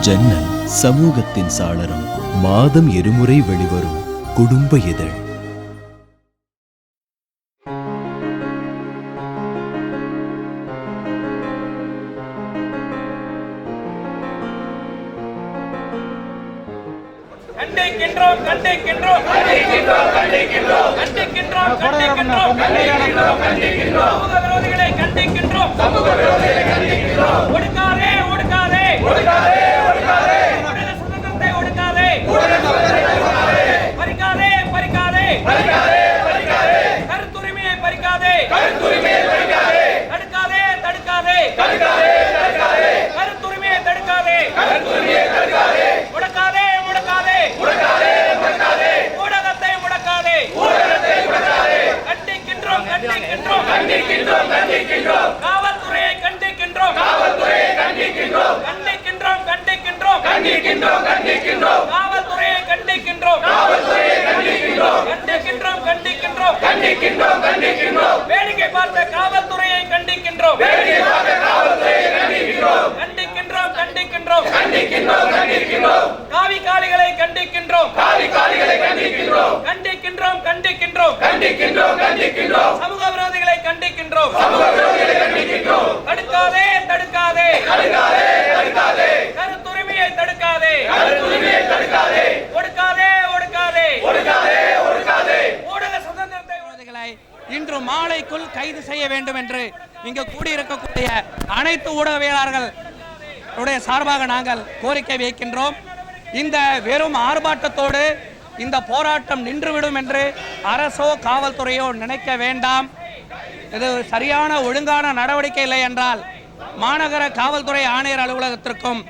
ஜன்னல் சமூகத்தின் சாளரம் மாதம் இருமுறை வெளிவரும் குடும்ப இதழ். கண்டிக்கின்றோம் கண்டிக்கின்றோம் கண்டிக்கின்றோம் கண்டிக்கின்றோம். கண்டிக்கின்றோம் கண்டிக்கின்றோம். கண்டிக்கின்றோம் சமூக விரோதிகளை கண்டிக்கின்றோம். சமூக விரோதிகளை கண்டிக்கின்றோம். கண்டிக்கின்றோம் கண்டிக்கின்றோம். காவல்துறையை கண்டிக்கின்றோம். காவல்துறையை கண்டிக்கின்றோம். கண்டிக்கின்றோம் கண்டிக்கின்றோம். கண்டிக்கின்றோம் கண்டிக்கின்றோம். வேடிக்கை பார்த்த காவல்துறையை கண்டிக்கின்றோம். வேடிக்கை பார்த்த காவல்துறையை கண்டிக்கின்றோம். கண்டிக்கின்றோம் கண்டிக்கின்றோம். கண்டிக்கின்றோம் கண்டிக்கின்றோம். காவி காளிகளை கண்டிக்கின்றோம். காவி காளிகளை கண்டிக்கின்றோம். கண்டிக்கின்றோம் கண்டிக்கின்றோம். கண்டிக்கின்றோம் கண்டிக்கின்றோம். சமூக விரோதிகளை கண்டிக்கின்றோம். சமூக விரோதிகளை கண்டிக்கின்றோம். தடுக்காதே தடுக்காதே. தடுக்காதே தடுக்காதே. மாலைக்குள் கைது செய்ய வேண்டும் என்று இங்கு கூடியிருக்கக்கூடிய அனைத்து ஊடகவியலாளர்கள் உடைய சார்பாக நாங்கள் கோரிக்கை வைக்கின்றோம். இந்த வெறும் ஆர்ப்பாட்டத்தோடு இந்த போராட்டம் நின்றுவிடும் என்று அரசோ காவல்துறையோ நினைக்க வேண்டாம். இது சரியான ஒழுங்கான நடவடிக்கை இல்லை என்றால் மாநகர காவல்துறை ஆணையர் அலுவலகத்திற்கும்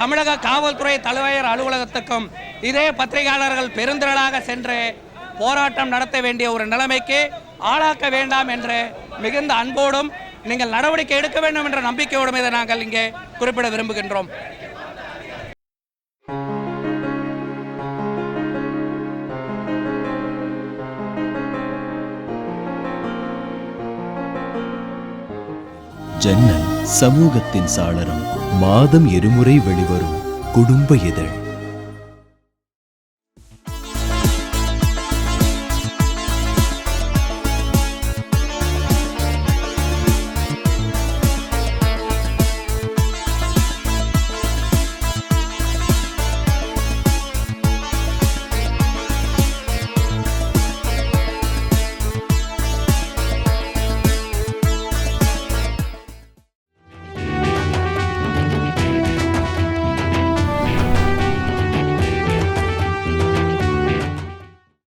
தமிழக காவல்துறை தலைவர் அலுவலகத்துக்கும் இதே பத்திரிகையாளர்கள் பெருந்திரளாக சென்று போராட்டம் நடத்த வேண்டிய ஒரு நிலைமைக்கு ஆளாக்க வேண்டாம் என்று மிகுந்த அன்போடும் நீங்கள் நடவடிக்கை எடுக்க வேண்டும் என்ற நம்பிக்கையோடும் இதை நாங்கள் இங்கே குறிப்பிட விரும்புகின்றோம். ஜன்னல் சமூகத்தின் சாளரம் மாதம் இருமுறை வெளிவரும் குடும்ப இதழ்.